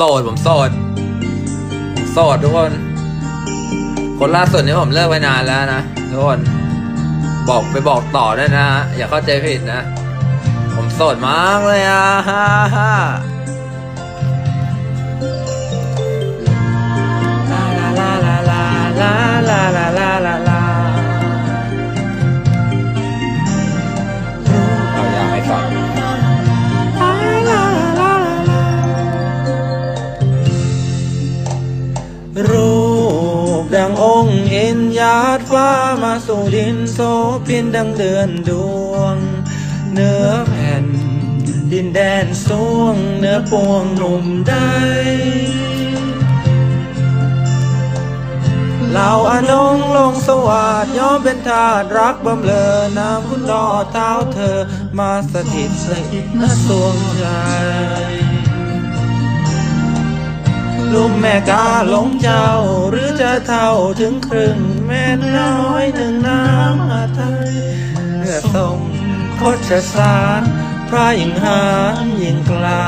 โสด ผมโสดผมโสดทุกคน คนล่าสุดนี้ผมเลิกไปนานแล้วนะทุกคน บอกไปบอกต่อด้วยนะ อย่าเข้าใจผิดนะ ผมโสดมากเลยอะฮ่ ปดังองค์เอ็นยาดฟ้ามาสู่ดินโซพินดังเดือนดวง เนื้อแผ่น ดินแดนสวงเนื้อปวงหนุ่มได้เหล่าอนงลงสวัสดยอมเป็นทาสรักบำเลอน้ำคุณรอเท้าเธอมาสถิตในณสวงใจ ลูกแม่กาหลงเจ้า หรือจะเท่าถึงครึ่ง แม่น้อยหนึ่งน้ำอาไทยเมื่อทรงโคชสารพระยิ่งหามยิ่งกลา